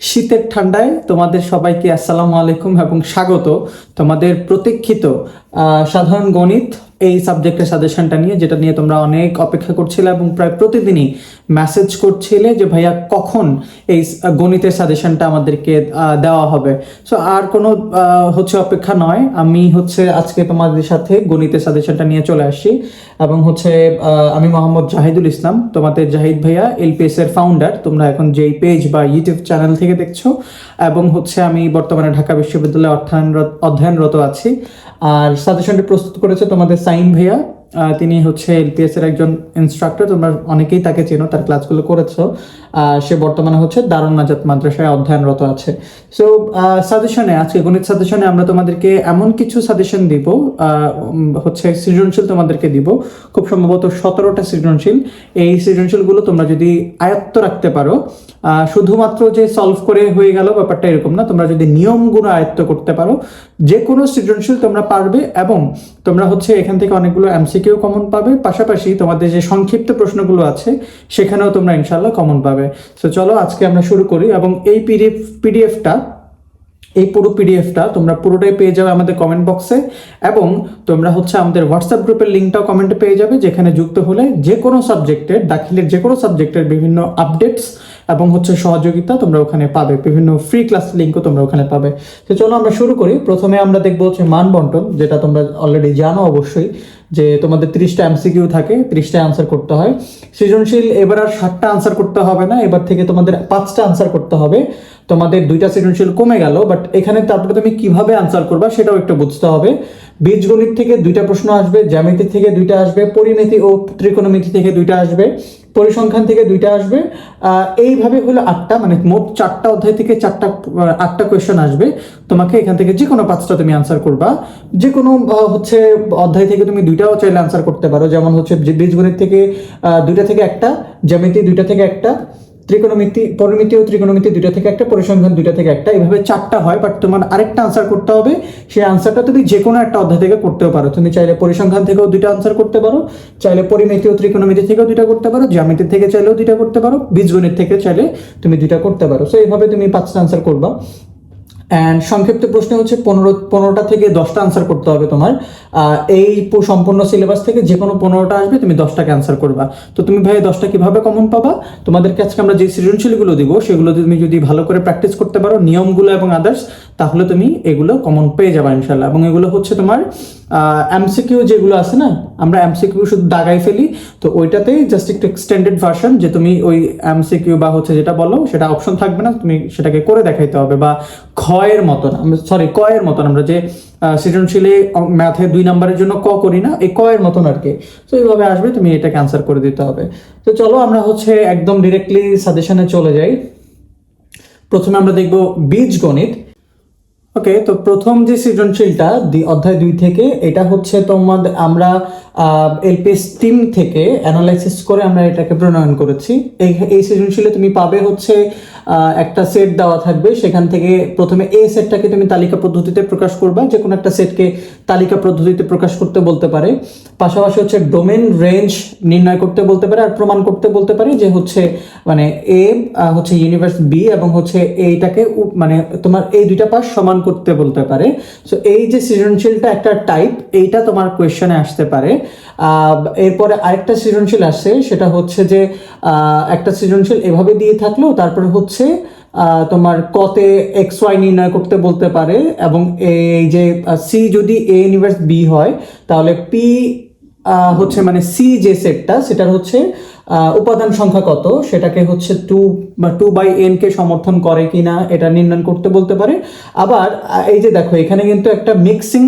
শীতের ঠান্ডায় তোমাদের সবাইকে আসসালামু আলাইকুম এবং স্বাগত। তোমাদের প্রতীক্ষিত সাধারণ গণিত এই সাবজেক্টের সাজেশনটা নিয়ে, যেটা নিয়ে তোমরা অনেক অপেক্ষা করছিলে এবং প্রায় প্রতিদিনই মেসেজ করছিলে যে, ভাইয়া, কখন এই গণিতের সাজেশনটা আমাদেরকে দেওয়া হবে? সো আর কোনো হচ্ছে অপেক্ষা নয়। আমি হচ্ছে আজকে তোমাদের সাথে গণিতের সাজেশনটা নিয়ে চলে আসি এবং হচ্ছে আমি মোহাম্মদ জাহিদুল ইসলাম, তোমাদের জাহিদ ভাইয়া, এলপিএস এর ফাউন্ডার তোমরা এখন যেই পেজ বা ইউটিউব চ্যানেল থেকে দেখছ। এবং হচ্ছে আমি বর্তমানে ঢাকা বিশ্ববিদ্যালয়ে অধ্যয়নরত অধ্যয়নরত আছি। আর সাজেশনটি প্রস্তুত করেছে তোমাদের সাইন ভাইয়া। তিনি হচ্ছে এলপিএস এর একজন ইনস্ট্রাক্টর তোমরা অনেকেই তাকে চেনো, তার ক্লাসগুলো করেছ। সে বর্তমানে হচ্ছে দারুণ নাজাত মাদ্রাসায় অধ্যয়নরত আছে। সো সাজেশনে আজকে গণিত সাজেশনে আমরা তোমাদেরকে এমন কিছু সাজেশন দিব হচ্ছে সৃজনশীল তোমাদেরকে দিব। খুব সম্ভবত সতেরোটা সৃজনশীল। এই সৃজনশীলগুলো তোমরা যদি আয়ত্ত রাখতে পারো শুধুমাত্র যে সলভ করে হয়ে গেল ব্যাপারটা এরকম না, তোমরা যদি নিয়মগুলো আয়ত্ত করতে পারো যে কোনো সৃজনশীল তোমরা পারবে এবং তোমরা হচ্ছে এখান থেকে অনেকগুলো এমসিকিউ কমন পাবে। পাশাপাশি তোমাদের যে সংক্ষিপ্ত প্রশ্নগুলো আছে, সেখানেও তোমরা ইনশাল্লাহ কমন পাবে। তো চলো আজকে আমরা শুরু করি এবং এই পিডিএফ পিডিএফটা এই পুরো পিডিএফটা তোমরা পুরোটাই পেয়ে যাবে আমাদের কমেন্ট বক্সে এবং তোমরা হচ্ছে আমাদের হোয়াটসঅ্যাপ গ্রুপের লিঙ্কটাও কমেন্টে পেয়ে যাবে যেখানে যুক্ত হলে যে কোনো সাবজেক্টের দাখিলের যে কোনো সাবজেক্টের বিভিন্ন আপডেটস এবং হচ্ছে সহযোগিতা তোমরা ওখানে পাবে। বিভিন্ন ফ্রি ক্লাস লিঙ্কও তোমরা ওখানে পাবে। তো চলো আমরা শুরু করি। প্রথমে আমরা দেখব হচ্ছে মান বন্টন যেটা তোমরা অলরেডি জানো অবশ্যই, যে তোমাদের তিরিশটা এমসিকিউ থাকে, তিরিশটা আনসার করতে হয়। সৃজনশীল, এবার আর ষাটটা আনসার করতে হবে না, এবার থেকে তোমাদের পাঁচটা আনসার করতে হবে। তোমাদের দুইটা সৃজনশীল কমে গেল বাট এখানে তারপরে তুমি কীভাবে আনসার করবা সেটাও একটু বুঝতে হবে। বীজগণিত থেকে দুইটা প্রশ্ন আসবে, জ্যামিতি থেকে দুইটা আসবে, পরিমিতি ও ত্রিকোণমিতি থেকে দুইটা আসবে, পরিসংখ্যান থেকে দুইটা আসবে। এইভাবে হলো আটটা মানে মোট চারটা অধ্যায় থেকে চারটা আটটা কোয়েশ্চেন আসবে। তোমাকে এখান থেকে যে কোনো পাঁচটা তুমি আনসার করবা। যে কোনো হচ্ছে অধ্যায় থেকে তুমি দুইটাও চাইলে আনসার করতে পারো। যেমন হচ্ছে বীজগণিত থেকে দুইটা থেকে একটা, জ্যামিতি দুইটা থেকে একটা ত্রিকোণমিতি, পরিমিতি ও ত্রিকোণমিতি দুইটা থেকে একটা, পরিসংখ্যান দুইটা থেকে একটা, এভাবে চারটা হয় বাট তোমার আরেকটা আনসার করতে হবে। সেই আনসারটা তুমি যে কোনো একটা অধ্যায় থেকে করতেও পারো। তুমি চাইলে পরিসংখ্যান থেকেও দুইটা আনসার করতে পারো, চাইলে পরিমিতি ও ত্রিকোণমিতি থেকেও দুইটা করতে পারো, জ্যামিতি থেকে চাইলেও দুইটা করতে পারো, বীজগণিত থেকে চাইলে তুমি দুইটা করতে পারো। সো এইভাবে তুমি পাঁচটা আনসার করবা। অ্যান্ড সংক্ষিপ্ত প্রশ্ন হচ্ছে পনেরো, পনেরোটা থেকে দশটা আনসার করতে হবে তোমার। এই সম্পূর্ণ সিলেবাস থেকে যে কোনো পনেরোটা আসবে, তুমি দশটাকে আনসার করবা। তো তুমি ভাই দশটা কীভাবে কমন পাবা? তোমাদেরকে আজকে আমরা যে সৃজনশীলগুলো দিব, সেগুলো তুমি যদি ভালো করে প্র্যাকটিস করতে পারো, নিয়মগুলো এবং আদার্স তাহলে তুমি এগুলো কমন পেয়ে যাবা ইনশাল্লাহ এবং এগুলো হচ্ছে তোমার এমসিকিউ যেগুলো আছে না, আমরা এমসিকিউ শুধু দাগাই ফেলি, তো ওইটাতেই জাস্ট একটু এক্সটেন্ডেড ভার্সন যে তুমি ওই এমসিকিউ বা হচ্ছে যেটা বলো, সেটা অপশন থাকবে না, তুমি সেটাকে করে দেখাইতে হবে, বা ক্ষয়ের মতন সরি কয়ের মতন, আমরা যে সৃজনশীলে ম্যাথে দুই নাম্বারের জন্য ক করি না, এই কয়ের মতন আর কি। তো এইভাবে আসবে, তুমি এটাকে অ্যান্সার করে দিতে হবে। তো চলো আমরা হচ্ছে একদম ডিরেক্টলি সাজেশনে চলে যাই। প্রথমে আমরা দেখব বীজগণিত। ওকে তো প্রথম যে সৃজনশীলটা অধ্যায় দুই থেকে, এটা হচ্ছে তোমাদের আমরা এলপিএস টিম থেকে অ্যানালাইসিস করে আমরা এটাকে প্রণয়ন করেছি। এই এই সৃজনশীলে তুমি পাবে হচ্ছে একটা সেট দেওয়া থাকবে। সেখান থেকে প্রথমে এ সেটটাকে তুমি তালিকা পদ্ধতিতে প্রকাশ করবা। যে কোনো একটা সেটকে তালিকা পদ্ধতিতে প্রকাশ করতে বলতে পারে। পাশাপাশি হচ্ছে ডোমেন রেঞ্জ নির্ণয় করতে বলতে পারে আর প্রমাণ করতে বলতে পারে যে হচ্ছে মানে এ হচ্ছে ইউনিভার্স বি এবং হচ্ছে এইটাকে মানে তোমার এই দুইটা পাশ সমান করতে বলতে পারে। সো এই যে সৃজনশীলটা একটা টাইপ এইটা তোমার কোয়েশ্চনে আসতে পারে। এরপরে আরেকটা সৃজনশীল আসে, সেটা হচ্ছে যে একটা সৃজনশীল এভাবে দিয়ে থাকল তারপরে হচ্ছে তোমার কতে এক্স ওয়াই নির্ণয় করতে বলতে পারে এবং এই যে সি যদি এ ইউনিভার্স বি হয়, তাহলে পি হচ্ছে মানে সি যে সেটটা সেটার হচ্ছে উপাদান সংখ্যা কত? সেটাকে হচ্ছে টু বা টু বাই এন কে সমর্থন করে কিনা এটা নির্ণয় করতে বলতে পারে। আবার এই যে দেখো, এখানে কিন্তু একটা মিক্সিং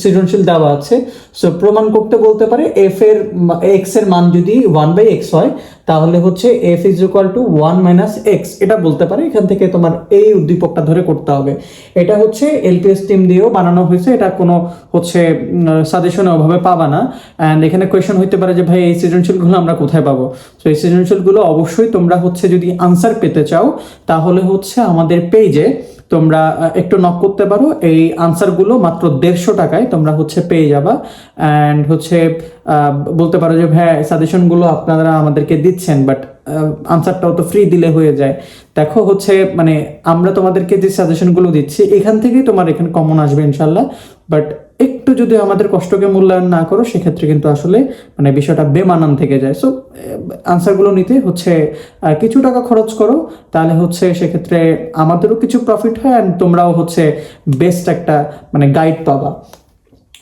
সৃজনশীল দেওয়া আছে। সো প্রমাণ করতে বলতে পারে এফ এর এক্সের মান যদি ওয়ান বাই এক্স হয়, তাহলে হচ্ছে f is equal to one minus x এটা বলতে পারে এখান থেকে তোমার এই উদ্দীপকটা ধরে করতে হবে। এটা হচ্ছে এলপিএস টিম দিয়েও বানানো হয়েছে। এটা কোনো হচ্ছে সাজেশনে ওভাবে পাবা না। অ্যান্ড এখানে কোয়েশন হইতে পারে যে, ভাই, এই সৃজনশীলগুলো আমরা কোথায় পাবো? তো এই অবশ্যই তোমরা হচ্ছে যদি আনসার পেতে চাও, তাহলে হচ্ছে আমাদের পেজে তোমরা একটু নক করতে পারো। এই আনসারগুলো মাত্র দেড়শো টাকায় তোমরা হচ্ছে পেয়ে যাবা। অ্যান্ড হচ্ছে বলতে পারো যে ভাই সাজেশনগুলো আপনারা আমাদেরকে দিচ্ছেন বাট আনসারটাও তো ফ্রি দিলে হয়ে যায়। দেখো হচ্ছে মানে আমরা তোমাদেরকে যে সাজেশনগুলো দিচ্ছি, এখান থেকেই তোমার এখানে কমন আসবে ইনশাল্লাহ বাট একটু যদি আমাদের কষ্টকে মূল্যায়ন না করো, সেক্ষেত্রে কিন্তু আসলে মানে বিষয়টা বেমানান থেকে যায়। সো আনসারগুলো নিতে হচ্ছে কিছু টাকা খরচ করো, তাহলে হচ্ছে সেক্ষেত্রে আমাদেরও কিছু প্রফিট হয় অ্যান্ড তোমরাও হচ্ছে বেস্ট একটা মানে গাইড পাবা।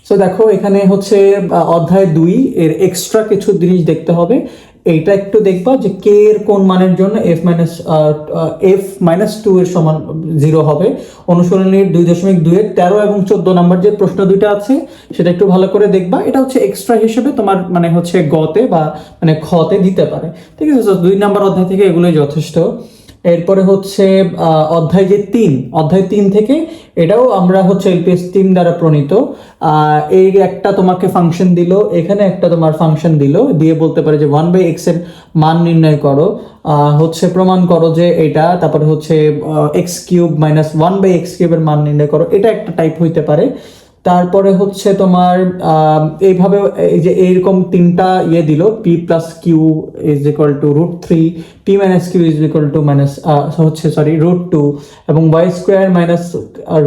সো দেখো, এখানে হচ্ছে অধ্যায় দুই, এর এক্সট্রা কিছু জিনিস দেখতে হবে। এইটা একটু দেখবা যে কে এর কোন মানের জন্য f minus f minus two এর সমান জিরো হবে। অনুসরণীর দুই দশমিক দুই এর তেরো এবং চোদ্দ নাম্বার যে প্রশ্ন দুইটা আছে, সেটা একটু ভালো করে দেখবা। এটা হচ্ছে এক্সট্রা হিসেবে তোমার মানে হচ্ছে গতে বা মানে খতে দিতে পারে। ঠিক আছে? দুই নাম্বার অধ্যায় থেকে এগুলোই যথেষ্ট। এরপরে হচ্ছে অধ্যায় যে তিন, অধ্যায় তিন থেকে এটাও আমরা হচ্ছে এলপিএস তিন দ্বারা প্রণীত। এই একটা তোমাকে ফাংশন দিল, এখানে একটা তোমার ফাংশন দিল, দিয়ে বলতে পারে যে ওয়ান বাই এক্সের মান নির্ণয় করো। হচ্ছে প্রমাণ করো যে এটা, তারপরে হচ্ছে x cube minus one by x কিউবের মান নির্ণয় করো। এটা একটা টাইপ হইতে পারে। তারপরে হচ্ছে তোমার এইভাবে এই যে এইরকম তিনটা ইয়ে দিল p plus q is equal to root three p minus q is equal to minus হচ্ছে সরি রুট টু এবং y square minus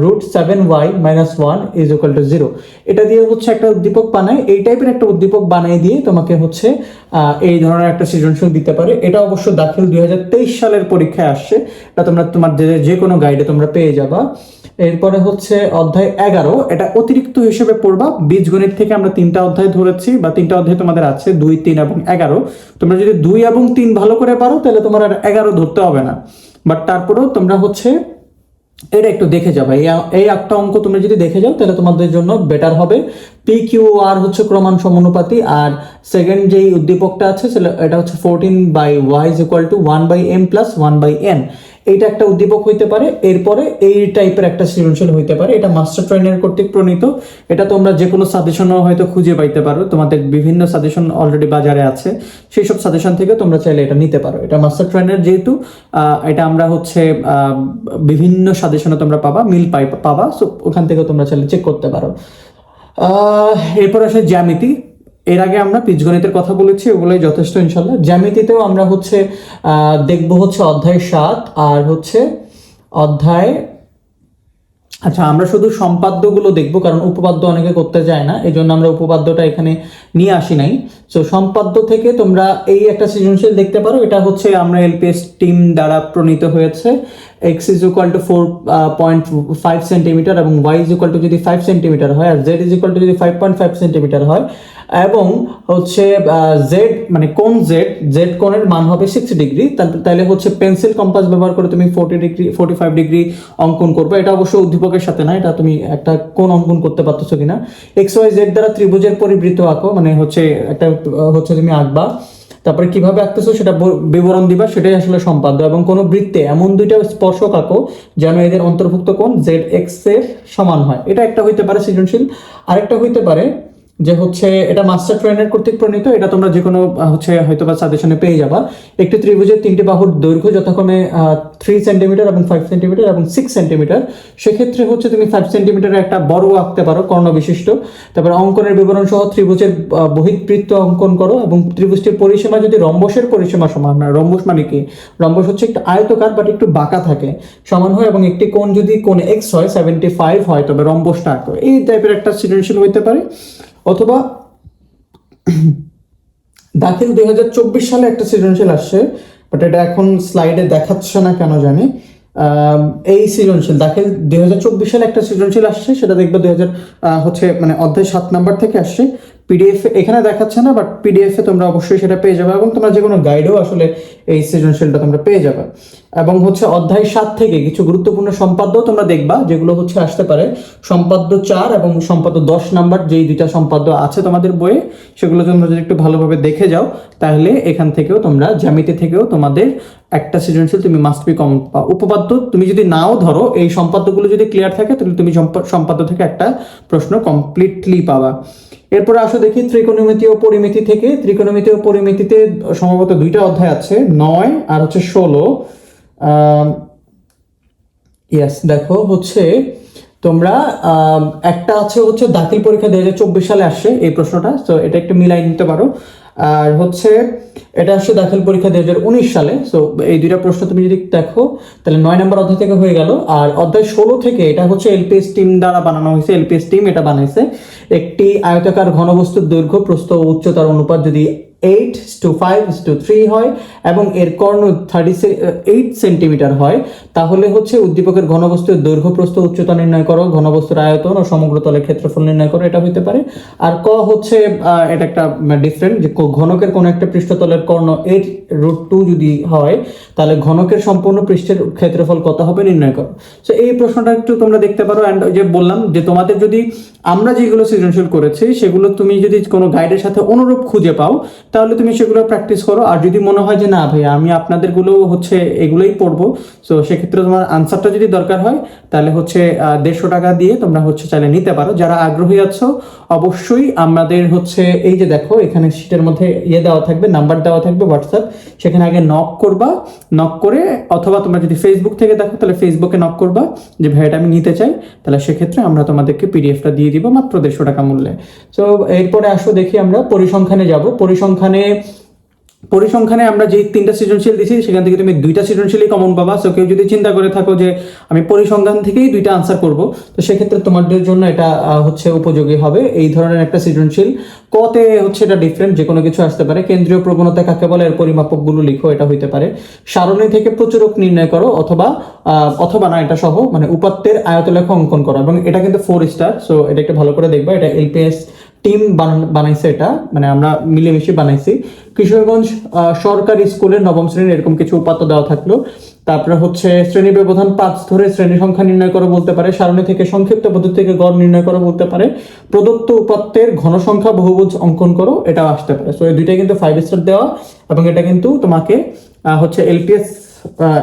root seven y minus one is equal to zero এটা দিয়ে হচ্ছে একটা উদ্দীপক বানায়, এই টাইপের একটা উদ্দীপক বানিয়ে দিয়ে তোমাকে হচ্ছে এই ধরনের একটা সৃজনশীল দিতে পারে। এটা অবশ্য দাখিল দুই হাজার তেইশ সালের পরীক্ষায় আসছে এটা তোমরা তোমার যে কোনো গাইডে তোমরা পেয়ে যাবা। এরপরে হচ্ছে অধ্যায় এগারো। এটা অতিরিক্ত হিসেবে পড়বা। বীজগণিত থেকে আমরা তিনটা অধ্যায় ধরেছি বা তিনটা অধ্যায় তোমাদের আছে, দুই, তিন এবং এগারো। তোমরা যদি দুই এবং তিন ভালো করে পারো, তাহলে তোমার আর এগারো ধরতে হবে না। বাট তারপরেও তোমরা হচ্ছে এটা একটু দেখে যাবে। এই একটা অঙ্ক তুমি যদি দেখে যাও, তাহলে তোমাদের জন্য বেটার হবে। পি কিউ আর হচ্ছে ক্রমান সমানুপাতি, আর সেকেন্ড যেই উদ্দীপকটা আছে, সেটা- এটা হচ্ছে fourteen by y is equal to one by m plus one by n এইটা একটা উদ্দীপক হইতে পারে, এরপরে এই টাইপের একটা সৃজনশীল হইতে পারে। এটা মাস্টার ট্রেনের কর্তৃক প্রণীত। এটা তোমরা যে কোনো সাজেশনও হয়তো খুঁজে পাইতে পারো। তোমাদের বিভিন্ন সাজেশন অলরেডি বাজারে আছে। সেই সব সাজেশন থেকে তোমরা চাইলে এটা নিতে পারো। এটা মাস্টার ট্রেনের যেহেতু এটা আমরা হচ্ছে বিভিন্ন সাজেশনে তোমরা পাবা মিল পাই, পাবা। সো ওখান থেকে তোমরা চাইলে চেক করতে পারো। এরপর আসে জ্যামিতি। এর আগে আমরা বীজগণিতের কথা বলেছি, ওগুলোই যথেষ্ট ইনশাল্লাহ জ্যামিতিতেও আমরা হচ্ছে দেখব হচ্ছে অধ্যায় সাত আর হচ্ছে অধ্যায় আচ্ছা আমরা শুধু সম্পাদ্যগুলো দেখব, কারণ উপপাদ্য অনেকে করতে চায় না এই জন্য আমরা উপপাদ্যটা এখানে নিয়ে আসি নাই। সো সম্পাদ্য থেকে তোমরা এই একটা সৃজনশীল দেখতে পারো, এটা হচ্ছে আমরা এলপিএস টিম দ্বারা প্রণীত হয়েছে। X is equal to four point five centimetre এবং ওয়াই ইজ ইকুয়াল টু যদি ফাইভ সেন্টিমিটার হয় আর জেড ইজ ইকুয়াল টু যদি ফাইভ পয়েন্ট ফাইভ সেন্টিমিটার হয় এবং হচ্ছে জেড মানে কোন জেড জেড কোণের মান হবে সিক্স ডিগ্রি তাহলে হচ্ছে পেন্সিল কম্পাস ব্যবহার করে তুমি forty degree forty five degree অঙ্কন করবে। এটা অবশ্য উদ্দীপকের সাথে না, এটা তুমি একটা কোন অঙ্কন করতে পারতেছো কিনা। এক্স ওয়াই জেড দ্বারা ত্রিভুজের পরিবৃত্ত আঁকো মানে হচ্ছে একটা, হচ্ছে তুমি আঁকবা। তারপরে কীভাবে আঁকতেছো সেটা বিবরণ দিবা, সেটাই আসলে সম্পাদ্য। এবং কোনো বৃত্তে এমন দুইটা স্পর্শক আঁকো যেন এদের অন্তর্ভুক্ত কোন জেড এক্সের সমান হয়। এটা একটা হইতে পারে সৃজনশীল, আরেকটা হইতে পারে যে হচ্ছে এটা মাস্টার ট্রেনার কর্তৃক প্রণীত এটা তোমরা যে কোনো হচ্ছে হয়তো বা সাজেশনে পেয়ে যাবা। একটি ত্রিভুজের তিনটি বাহুর দৈর্ঘ্য যথাক্রমে থ্রি সেন্টিমিটার এবং ফাইভ সেন্টিমিটার এবং সিক্স সেন্টিমিটার সেক্ষেত্রে হচ্ছে তুমি ফাইভ সেন্টিমিটারের একটা বড় আঁকতে পারো কর্ণ বিশিষ্ট। তারপর অঙ্কনের বিবরণ সহ ত্রিভুজের আহ, বহির্বৃত্ত অঙ্কন করো এবং ত্রিভুজটির পরিসীমা যদি রম্বসের পরিসীমা সমান হয় রম্বস মানে কি? রম্বস হচ্ছে একটা আয়তকার বাট একটু বাঁকা থাকে সমান হয় এবং একটি কোণ যদি কোণ এক্স হয় সেভেন্টি ফাইভ হয় তবে রম্বসটা আঁকো। এই টাইপের একটা সৃজনশীল হইতে পারে। অথবা দাখিল দুই হাজার চব্বিশ সালে একটা সৃজনশীল আসছে বাট এটা এখন স্লাইডে দেখাচ্ছে না কেন জানি। এই সৃজনশীল দাখিল দুই হাজার চব্বিশ সালে একটা সৃজনশীল আসছে, সেটা দেখবে দু হাজার হচ্ছে মানে অধ্যায় সাত নাম্বার থেকে আসছে। পিডিএফ এখানে দেখাচ্ছে না বাট পিডিএফ তোমরা অবশ্যই সেটা পেয়ে যাবে এবং তোমরা যে কোনো গাইডেও আসলে এই সৃজনশীলটা তোমরা পেয়ে যাবে। এবং হচ্ছে অধ্যায় সাত থেকে কিছু গুরুত্বপূর্ণ সম্পাদ্য তোমরা দেখবা, যেগুলো হচ্ছে আসতে পারে। সম্পাদ্য চার এবং সম্পাদ্য দশ নাম্বার যেই দুইটা সম্পাদ্য আছে তোমাদের বইয়ে, সেগুলো তোমরা যদি একটু ভালোভাবে দেখে যাও, তাহলে এখান থেকেও তোমরা জ্যামিতি থেকেও তোমাদের একটা সৃজনশীল তুমি মাস্ট বি কমন পাও উপপাদ্য। তুমি যদি নাও ধরো, এই সম্পাদ্যগুলো যদি ক্লিয়ার থাকে, তাহলে তুমি সম্পা- সম্পাদ্য থেকে একটা প্রশ্ন কমপ্লিটলি পাবা। এরপরে আসো দেখি ত্রিকোণমিতি ও পরিমিতি থেকে। ত্রিকোণমিতীয় পরিমিতিতে সম্ভবত দুইটা অধ্যায় আছে, নয় আর হচ্ছে ষোলো। ইয়াস দেখো হচ্ছে তোমরা একটা আছে হচ্ছে দাখিল পরীক্ষা দু হাজার চব্বিশ সালে আসে, এই প্রশ্নটা, তো এটা একটু মিলাই নিতে পারো। আর হচ্ছে এটা আসছে দাখিল পরীক্ষা দুই হাজার উনিশ সালে। সো এই দুইটা প্রশ্ন তুমি যদি দেখো, তাহলে নয় নম্বর অধ্যায় থেকে হয়ে গেল। আর অধ্যায় ষোলো থেকে এটা হচ্ছে এলপিএস টিম দ্বারা বানানো হয়েছে। এলপিএস টিম এটা বানাইছে। একটি আয়তাকার ঘনবস্তুর দৈর্ঘ্য, প্রস্থ উচ্চতার অনুপাত যদি eight to five to three হয় এবং এর কর্ণ থার্টি এইট সেন্টিমিটার হয়। তাহলে হচ্ছে উদ্দীপকের ঘনবস্তুর দৈর্ঘ্য প্রস্থ উচ্চতা নির্ণয় করো, ঘনবস্তুর আয়তন ও সমগ্র তলের ক্ষেত্রফল নির্ণয় করো, এটা হইতে পারে। আর ক হচ্ছে এটা একটা ডিফারেন্ট যে ঘনকের কোন একটা পৃষ্ঠতলের কর্ণ এইট রুট টু যদি হয়, তাহলে ঘনকের সম্পূর্ণ পৃষ্ঠের ক্ষেত্রফল কত হবে নির্ণয় করো। সো এই প্রশ্নটা একটু তোমরা দেখতে পারো অ্যান্ড যে বললাম যে তোমাদের যদি আমরা যেগুলো সৃজনশীল করেছি, সেগুলো তুমি যদি কোনো গাইডের সাথে অনুরূপ খুঁজে পাও তাহলে তুমি সেগুলো প্র্যাকটিস করো। আর যদি মনে হয় যে, না ভাই আমি আপনাদেরগুলো হচ্ছে এগুলোই পড়ব সো সেক্ষেত্রে তোমার আনসারটা যদি দরকার হয়, তাহলে হচ্ছে দেড়শো টাকা দিয়ে তোমরা হচ্ছে চাইলে নিতে পারো। যারা আগ্রহী আছো, অবশ্যই আমাদের হচ্ছে, এই যে দেখো, এখানে শীটের মধ্যে ইয়ে দেওয়া থাকবে নাম্বার দেওয়া থাকবে হোয়াটসঅ্যাপ সেখানে আগে নক করবা নক করে, অথবা তোমরা যদি ফেসবুক থেকে দেখো, তাহলে ফেসবুকে নক করবা, যে ভাইটা আমি নিতে চাই। তাহলে সেক্ষেত্রে আমরা তোমাদেরকে পিডিএফটা দিয়ে দিব মাত্র দেড়শো টাকা মূল্যে। তো এরপরে আসো দেখি আমরা, পরিসংখ্যানে যাব। পরিসংখ্যানে পরিসংখ্যানে পরিসংখ্যানে আমরা যে তিনটা সৃজনশীল দিছি, সেখান থেকে তুমি দুইটা সৃজনশীলই কমন পাবা। সো কেউ যদি চিন্তা করে থাকো যে আমি পরিসংখ্যান থেকেই দুইটা আনসার করব, তো সেক্ষেত্রে তোমাদের জন্য এটা হচ্ছে উপযোগী হবে এই ধরনের একটা সৃজনশীল। কতে হচ্ছে এটা ডিফারেন্ট যে কোনো কিছু আসতে পারে। কেন্দ্রীয় প্রবণতা কাকে বলে, এর পরিমাপকগুলো লিখো, এটা হইতে পারে। সারণী থেকে প্রচুরক নির্ণয় করো, অথবা অথবা না, এটা সহ মানে উপাত্তের আয়তলেখ অঙ্কন করো। এবং এটা কিন্তু ফোর স্টার সো এটা একটু ভালো করে দেখবা, এটা এলপিএস টিম বানাইছে এটা মানে আমরা মিলেমিশে বানাইছি। কিশোরগঞ্জ সরকারি স্কুলের নবম শ্রেণির এরকম কিছু উপাত্ত দেওয়া থাকল। তারপরে হচ্ছে শ্রেণি ব্যবধান পাঁচ ধরে শ্রেণি সংখ্যা নির্ণয় করো বলতে পারে, সারণী থেকে সংক্ষিপ্ত পদ্ধতি থেকে গড় নির্ণয় করো বলতে পারে। প্রদত্ত উপাত্তের ঘন সংখ্যা বহুভুজ অঙ্কন করো এটা আসতে পারে। সো এই দুইটাই কিন্তু ফাইভ স্টার দেওয়া এবং এটা কিন্তু তোমাকে হচ্ছে এলপিএস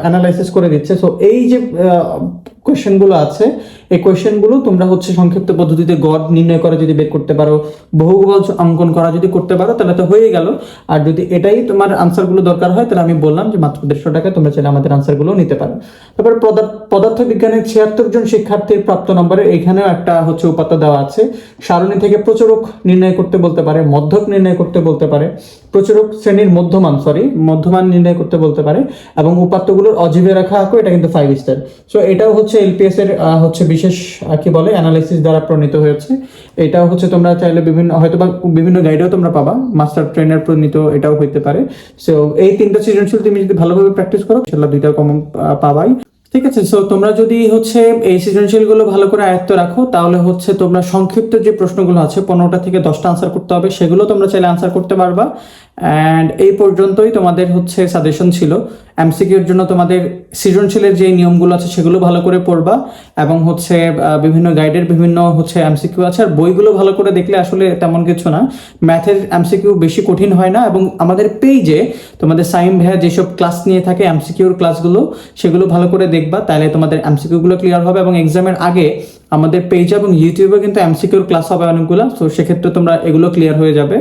অ্যানালাইসিস করে দিচ্ছে। সো এই যে কোয়েশ্চেনগুলো আছে। এই কোয়েশ্চেনগুলো তোমরা হচ্ছে সংক্ষিপ্ত পদ্ধতিতে গড় নির্ণয় করা যদি বের করতে পারো বহুভুজ অঙ্কন করা যদি করতে পারো, তাহলে তো হয়ে গেল। আর যদি এটাই তোমার আনসারগুলো দরকার হয়, তাহলে আমি বললাম যে মাত্র দেড়শো টাকায় তোমরা চাইলে আমাদের আনসারগুলো নিতে পারো। তারপর পদার্থ বিজ্ঞানের ছিয়াত্তর জন শিক্ষার্থীর প্রাপ্ত নম্বরে এখানেও একটা হচ্ছে উপাত্ত দেওয়া আছে। সারণী থেকে প্রচুরক নির্ণয় করতে বলতে পারে, মধ্যক নির্ণয় করতে বলতে পারে, প্রচুরক শ্রেণির মধ্যমান সরি মধ্যমান নির্ণয় করতে বলতে পারে, এবং উপাত্তগুলোর অজীবে রাখা আঁকো, এটা কিন্তু ফাইভ স্টার সো এটাও হচ্ছে এলপিএস এর হচ্ছে বিশেষ কি বলে অ্যানালাইসিস দ্বারা প্রণীত হয়েছে। এটাও হচ্ছে তোমরা চাইলে বিভিন্ন হয়তো বা বিভিন্ন গাইডেও তোমরা পাবা। মাস্টার ট্রেনার প্রণীত এটাও হইতে পারে। সো এই তিনটা সৃজনশীল তুমি যদি ভালোভাবে প্র্যাকটিস করো ইনশাল্লাহ দুইটা কমন পাবাই। ঠিক আছে? সো তোমরা যদি হচ্ছে এই সৃজনশীলগুলো ভালো করে আয়ত্ত রাখো, তাহলে হচ্ছে তোমরা সংক্ষিপ্ত যে প্রশ্নগুলো আছে, পনেরোটা থেকে দশটা আনসার করতে হবে। সেগুলো তোমরা চাইলে আনসার করতে পারবা। অ্যান্ড এই পর্যন্তই তোমাদের হচ্ছে সাজেশন ছিল। এমসিকিউর জন্য তোমাদের সৃজনশীলের যে নিয়মগুলো আছে সেগুলো ভালো করে পড়বা এবং হচ্ছে বিভিন্ন গাইডের বিভিন্ন হচ্ছে এমসিকিউ আছে। আর বইগুলো ভালো করে দেখলে আসলে তেমন কিছু না। ম্যাথের এমসিকিউ বেশি কঠিন হয় না এবং আমাদের পেজে তোমাদের সাইম ভাইয়া যেসব ক্লাস নিয়ে থাকে এমসিকিউর ক্লাসগুলো সেগুলো ভালো করে দেখবা। তাহলে তোমাদের এমসিকিউগুলো ক্লিয়ার হবে এবং এক্সামের আগে আমাদের পেজ এবং ইউটিউবে কিন্তু এমসিকিউর ক্লাস হবে অনেকগুলো তো সেক্ষেত্রে তোমরা এগুলো ক্লিয়ার হয়ে যাবে।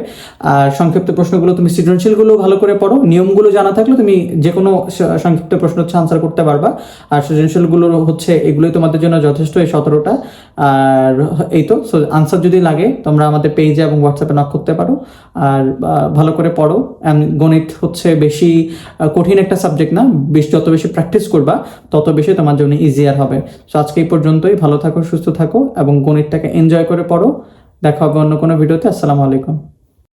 আর সংক্ষিপ্ত প্রশ্নগুলো তুমি সৃজনশীলগুলো ভালো করে পড়ো, নিয়মগুলো জানা থাকলে তুমি যে কোনো সংক্ষিপ্ত প্রশ্ন হচ্ছে আনসার করতে পারবা। আর সৃজনশীলগুলো হচ্ছে এগুলোই তোমাদের জন্য যথেষ্ট এই সতেরোটা। আর এই তো আনসার যদি লাগে, তোমরা আমাদের পেজে এবং হোয়াটসঅ্যাপে নক করতে পারো। আর ভালো করে পড়ো। গণিত হচ্ছে বেশি কঠিন একটা সাবজেক্ট না। বেশ, যত বেশি প্র্যাকটিস করবা, তত বেশি তোমার জন্য ইজিয়ার হবে। সো আজকে এই পর্যন্তই। ভালো থাকো, সুস্থ থাকো এবং গণিতটাকে এনজয় করে পড়ো। দেখা হবে অন্য কোনো ভিডিওতে আসসালামু আলাইকুম।